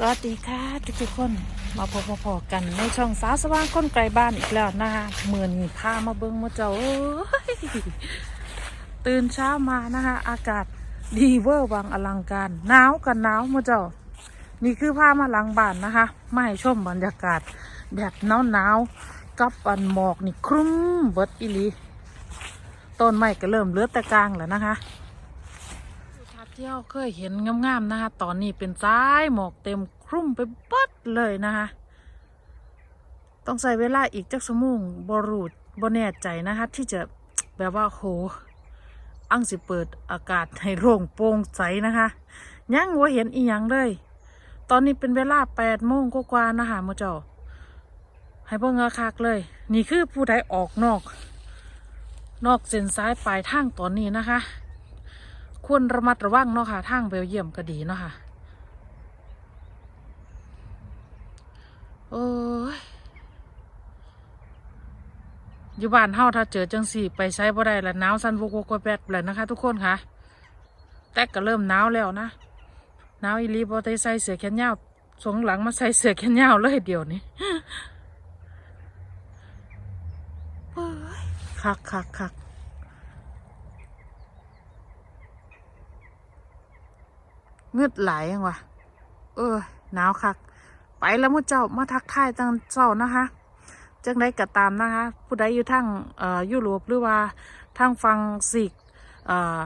สวัสดีค่ะทุกทุกๆคนมาพบพอๆกันในช่องสาสว่างคนไกลบ้านอีกแล้วนะคะเมื่อนี้พามาเบิ้งมาเจ้าตื่นเช้ามานะคะ อากาศดีเวอร์วังอลังการหนาวกันหนาวมาเจ้า นี่คือพามาลังบ้านนะคะ ไมาให้ชมบรรยากาศแดดหนาวหนาวกับอันหมอกนี่ครึ้มเบิดอีลีต้นไม้ก็เริ่มเลือแต่กางแล้วนะคะ เที่ยวเคยเห็นงามๆนะคะ ตอนนี้เป็นซ้ายหมอกเต็มครุ่มไปเบัดเลยนะคะ ต้องใส่เวลาอีกจักสมุงบรูดบแน่ใจนะคะ ที่จะแบบว่าโหอังสิเปิดอากาศให้โล่งโปร่งใสนะคะยังว่าเห็นอีหยังเลย ตอนนี้เป็นเวลาแปดโมงกว่าๆนะคะมเจ้า ให้เบิ่งอาคักเลย นี่คือผู้ใดออกนอก นอกเส้นซ้ายปลายทางตอนนี้นะคะ ควรระมัดระวังเนาะค่ะทางเบลเยียมก็ดีเนาะค่ะโอ้ยอยู่บ้านเฮาถ้าเจอจังสี่ ไปใช้บ่ได้ละหนาวสั่นวกวกแปดเลยนะคะ ทุกคนค่ะ แต่ก็เริ่มหนาวแล้วนะหนาวอีหลีบ่ได้ใส่เสื้อแขนยาวสงหลังมาใส่เสื้อแขนยาวเลยเดี๋ยวนี้คักคักคัก เงืดไหลยังวะเออหนาวคัก ไปแล้วมุเจ้ามาทักทายตั้งเจ้านะคะจังได้ก็ตามนะคะ ผู้ใดอยู่ทางเอ่อยุโรปหรือว่าทางฟังสิกเอ่อ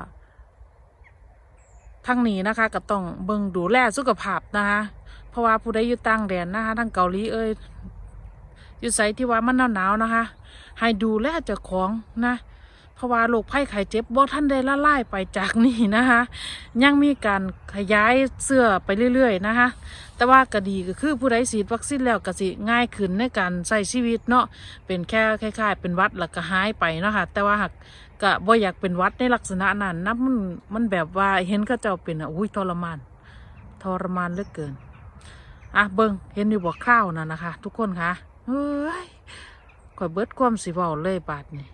ทางนี้นะคะก็ต้องเบิ่งดูแลสุขภาพนะคะเพราะว่าผู้ใดอยู่ต่างแดนนะคะทางเกาหลีเอ้ยอยู่ไสที่ว่ามันหนาวๆนะคะ ให้ดูแลเจ้าของนะ เพราะว่าโรคภัยไข้เจ็บบ่ท่านได้ละลายไปจากนี่นะคะ ยังมีการขยายเสื้อไปเรื่อยๆนะคะ แต่ว่าก็ดีก็คือผู้ใดฉีดวัคซีนแล้วก็สิง่ายขึ้นในการใช้ชีวิตเนาะเป็นแค่คล้ายๆ เป็นวัดแล้วก็หายไปเนาะค่ะแต่ว่าหากก็บ่อยากเป็นวัดในลักษณะนั้นนะมันมันแบบว่าเห็นเขาเจ้าเป็นอะอุ้ยทรมานทรมานเหลือเกินอะเบิงเห็นอยู่บ่คร่าวนะนะคะ ทุกคนคะเฮ้ยข่อยเบิดความสิเว้าเลยบาดนี้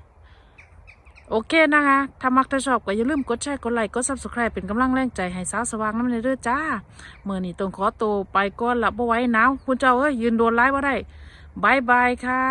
โอเคนะคะถ้ามักถ้าชอบก็อย่าลืมกดแชร์ กดไลค์ กด subscribe เป็นกำลังแรงใจให้สาวสว่างน้ำเลยเรือจ้าเมื่อนี้ต้องขอตัวไปก่อนละบ่ไหว้หนาวคุณเจ้าเอ้ยยืนโดนไล่ว่าได้บายบายค่ะ